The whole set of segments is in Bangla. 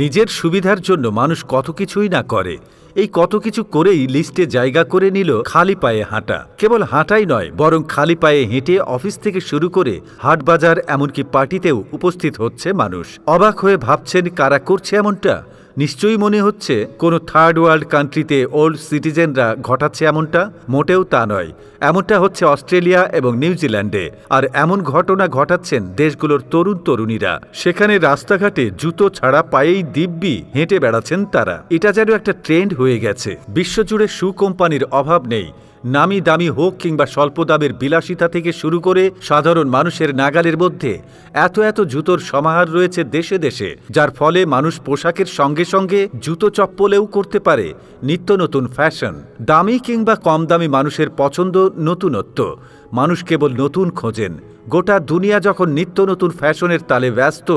নিজের সুবিধার জন্য মানুষ কত কিছুই না করে। এই কত কিছু করেই লিস্টে জায়গা করে নিল খালি পায়ে হাঁটা। কেবল হাঁটাই নয়, বরং খালি পায়ে হেঁটে অফিস থেকে শুরু করে হাট বাজার, এমনকি পার্টিতেও উপস্থিত হচ্ছে মানুষ। অবাক হয়ে ভাবছেন কারা করছে এমনটা? নিশ্চয়ই মনে হচ্ছে কোনো থার্ড ওয়ার্ল্ড কান্ট্রিতে ওল্ড সিটিজেনরা ঘটাচ্ছে এমনটা? মোটেও তা নয়। এমনটা হচ্ছে অস্ট্রেলিয়া এবং নিউজিল্যান্ডে আর এমন ঘটনা ঘটাচ্ছেন দেশগুলোর তরুণ তরুণীরা। সেখানে রাস্তাঘাটে জুতো ছাড়া পায়েই দিব্যি হেঁটে বেড়াচ্ছেন তারা। এটা যেন একটা ট্রেন্ড হয়ে গেছে। বিশ্বজুড়ে শু কোম্পানির অভাব নেই। নামি দামি হোক কিংবা স্বল্প দামের বিলাসিতা থেকে শুরু করে সাধারণ মানুষের নাগালের মধ্যে এত এত জুতোর সমাহার রয়েছে দেশে দেশে, যার ফলে মানুষ পোশাকের সঙ্গে সঙ্গে জুতো চপ্পলেও করতে পারে নিত্য নতুন ফ্যাশন। দামি কিংবা কম দামি মানুষের পছন্দ নতুনত্ব। মানুষ কেবল নতুন খোঁজেন গোটা দুনিয়া যখন নিত্য নতুন ফ্যাশনের তালে ব্যস্ত,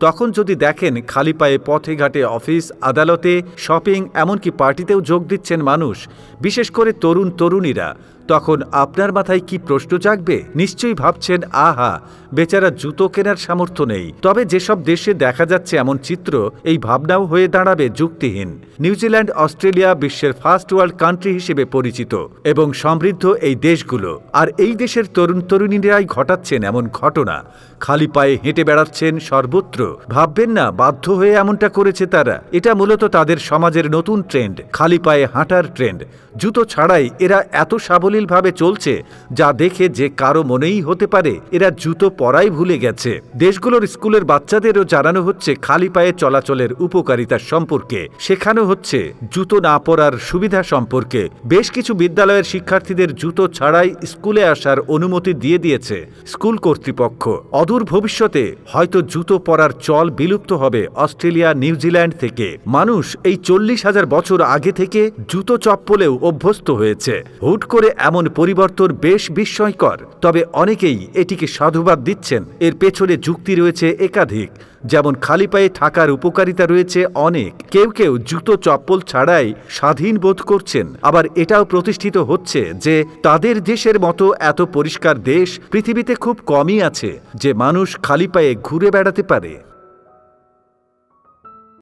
তখন যদি দেখেন খালি পায়ে পথে ঘাটে অফিস, আদালতে, শপিং, এমনকি পার্টিতেও যোগ দিচ্ছেন মানুষ, বিশেষ করে তরুণ তরুণীরা, তখন আপনার মাথায় কি প্রশ্ন জাগবে? নিশ্চয়ই ভাবছেন, আহা, বেচারা জুতো কেনার সামর্থ্য নেই। তবে যেসব দেশে দেখা যাচ্ছে এমন চিত্র, এই ভাবনাও হয়ে দাঁড়াবে যুক্তিহীন। নিউজিল্যান্ড, অস্ট্রেলিয়া বিশ্বের ফার্স্ট ওয়ার্ল্ড কান্ট্রি হিসেবে পরিচিত এবং সমৃদ্ধ এই দেশগুলো। আর এই দেশের তরুণ তরুণীরাই ঘটাচ্ছেন এমন ঘটনা। খালি পায়ে হেঁটে বেড়াচ্ছেন সর্বত্র। ভাববেন না, বাধ্য হয়ে এমনটা করেছে তারা। এটা মূলত তাদের সমাজের নতুন ট্রেন্ড, খালি পায়ে হাঁটার ট্রেন্ড। জুতো ছাড়াই এরা এত সাবলীলভাবে চলছে, যা দেখে যে কারও মনেই হতে পারে, এরা জুতো পরাই ভুলে গেছে। দেশগুলোর স্কুলের বাচ্চাদেরও জানানো হচ্ছে, খালি পায়ে চলাচলের উপকারিতা সম্পর্কে। শেখানো হচ্ছে, জুতো না পরার সুবিধা সম্পর্কে। বেশ কিছু বিদ্যালয়ের শিক্ষার্থীদের জুতো ছাড়াই স্কুলে আসার অনুমতি দিয়ে দিয়েছে। স্কুল কর্তৃপক্ষ। অদূর ভবিষ্যতে হয়তো জুতো পরার চল বিলুপ্ত হবে অস্ট্রেলিয়া নিউজিল্যান্ড থেকে। মানুষ এই চল্লিশ হাজার বছর আগে থেকে জুতো চপ্পলেও অভ্যস্ত হয়েছে। হুট করে এমন পরিবর্তন বেশ বিস্ময়কর, তবে অনেকেই এটিকে সাধুবাদ দিচ্ছেন। এর পেছনে যুক্তি রয়েছে একাধিক। যেমন খালি পায়ে থাকার উপকারিতা রয়েছে অনেক। কেউ কেউ জুতো চপ্পল ছাড়াই স্বাধীন বোধ করছেন। আবার এটাও প্রতিষ্ঠিত হচ্ছে যে তাদের দেশের মতো এত পরিষ্কার দেশ পৃথিবীতে খুব কমই আছে যে মানুষ খালি পায়ে ঘুরে বেড়াতে পারে।